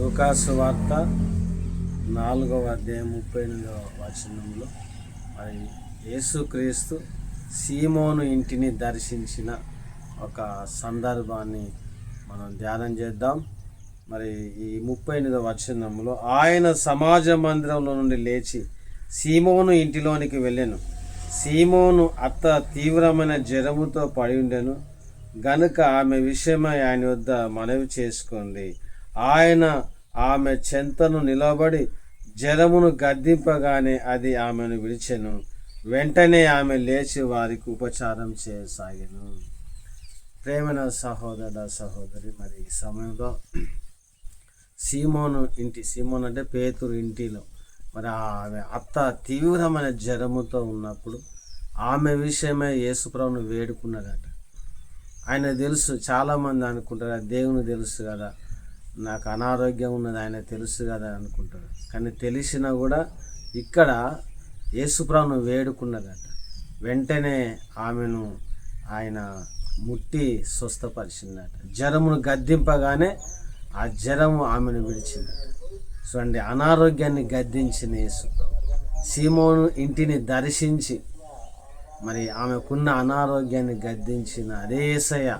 లూకాసు వార్త నాలుగవ అధ్యాయం ముప్పై ఎనిమిదవ వచనంలో మరి యేసుక్రీస్తు సీమోను ఇంటిని దర్శించిన ఒక సందర్భాన్ని మనం ధ్యానం చేద్దాం. మరి ఈ ముప్పై ఎనిమిదవ వచనంలో ఆయన సమాజ మందిరంలో నుండి లేచి సీమోను ఇంటిలోనికి వెళ్ళాను. సీమోను అత్త తీవ్రమైన జ్వరముతో పడి ఉండెను. గనుక ఆమె విషయమై ఆయన వద్ద మనవి చేసుకుంది ఆయన ఆమె చెంతను నిలబడి జలమును గద్దింపగానే అది ఆమెను విడిచెను. వెంటనే ఆమె లేచి వారికి ఉపచారం చేయసాగాను. ప్రేమన సహోదర సహోదరి మరి ఈ సమయంలో సీమోను ఇంటి సీమోన్ అంటే పేతురు ఇంటిలో. మరి ఆమె అత్త తీవ్రమైన జ్వరముతో ఉన్నప్పుడు ఆమె విషయమే యేసుప్రభును వేడుకున్నాడట ఆయన తెలుసు చాలామంది అనుకుంటారు "ఆ దేవుని తెలుసు కదా. నాకు అనారోగ్యం ఉన్నది ఆయన తెలుసు కదా అనుకుంటాడు. కానీ తెలిసినా కూడా ఇక్కడ యేసుప్రభును వేడుకున్నదట. వెంటనే ఆమెను ఆయన ముట్టి స్వస్థపరిచిందట. జ్వరమును గద్దింపగానే ఆ జ్వరము ఆమెను విడిచిందట. చూడండి అనారోగ్యాన్ని గద్దించిన యేసుప్రభు సీమోను ఇంటిని దర్శించి మరి ఆమెకున్న అనారోగ్యాన్ని గద్దించిన అదే ఏసయ్య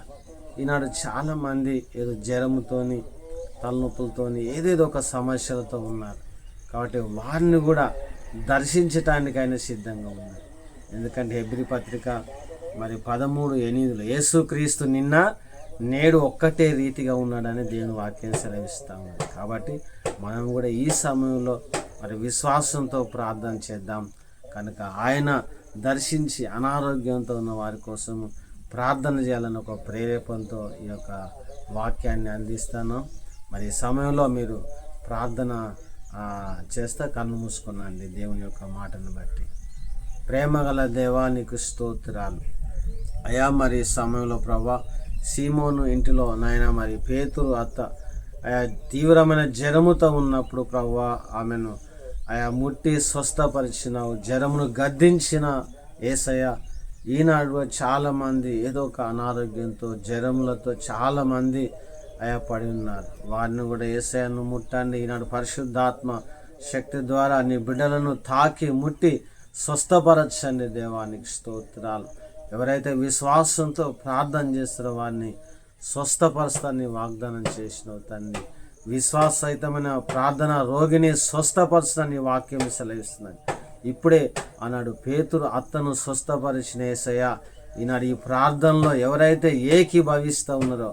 ఈనాడు చాలామంది ఏదో జ్వరముతోని తలనొప్పులతోని ఏదేదో ఒక సమస్యలతో ఉన్నారు. కాబట్టి వారిని కూడా దర్శించటానికి ఆయన సిద్ధంగా ఉన్నారు. ఎందుకంటే హెబ్రి పత్రిక మరి పదమూడు ఎనిమిదిలో యేసుక్రీస్తు నిన్న నేడు ఒక్కటే రీతిగా ఉన్నాడని దేవుని వాక్యం సెలవిస్తా కాబట్టి మనం కూడా ఈ సమయంలో మరి విశ్వాసంతో ప్రార్థన చేద్దాం. కనుక ఆయన దర్శించి అనారోగ్యంతో ఉన్న వారి కోసం ప్రార్థన చేయాలని ఒక ప్రేరేపణతో ఈ యొక్క వాక్యాన్ని అందిస్తాను. మరి ఈ సమయంలో మీరు ప్రార్థన చేస్తే కన్ను మూసుకున్నాండి దేవుని యొక్క మాటను బట్టి. ప్రేమగల దేవానికి స్తోత్రాలు. అయా మరి సమయంలో ప్రభా సీమోను ఇంటిలో నాయన మరి పేతురు అత్త ఆయా తీవ్రమైన జ్వరముతో ఉన్నప్పుడు ప్రభా ఆమెను ఆయా ముట్టి స్వస్థపరిచినావు జ్వరమును గద్దించిన ఏసయ్య. ఈనాడు చాలామంది ఏదో ఒక అనారోగ్యంతో జ్వరములతో చాలామంది ఆయా పడి ఉన్నారు వారిని కూడా ఏసయ్యను ముట్టండి. ఈనాడు పరిశుద్ధాత్మ శక్తి ద్వారా నీ బిడ్డలను తాకి ముట్టి స్వస్థపరచండి దేవానికి స్తోత్రాలు. ఎవరైతే విశ్వాసంతో ప్రార్థన చేస్తారో వారిని స్వస్థపరుస్తాన్ని వాగ్దానం చేసిన తండ్రి. విశ్వాసహితమైన ప్రార్థన రోగిని స్వస్థపరచని వాక్యం సెలవిస్తున్నాడు ఇప్పుడే ఆనాడు పేతురు అత్తను స్వస్థపరిచిన ఏసయ్య ఈనాడు ఈ ప్రార్థనలో ఎవరైతే ఏకీభవిస్తూ ఉన్నారో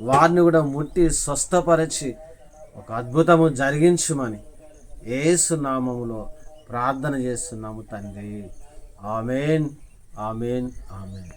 వారిని కూడా ముట్టి స్వస్థపరిచి ఒక అద్భుతము జరిగించుమని ఏసునామములో ప్రార్థన చేస్తున్నాము తండ్రి. Amen amen amen.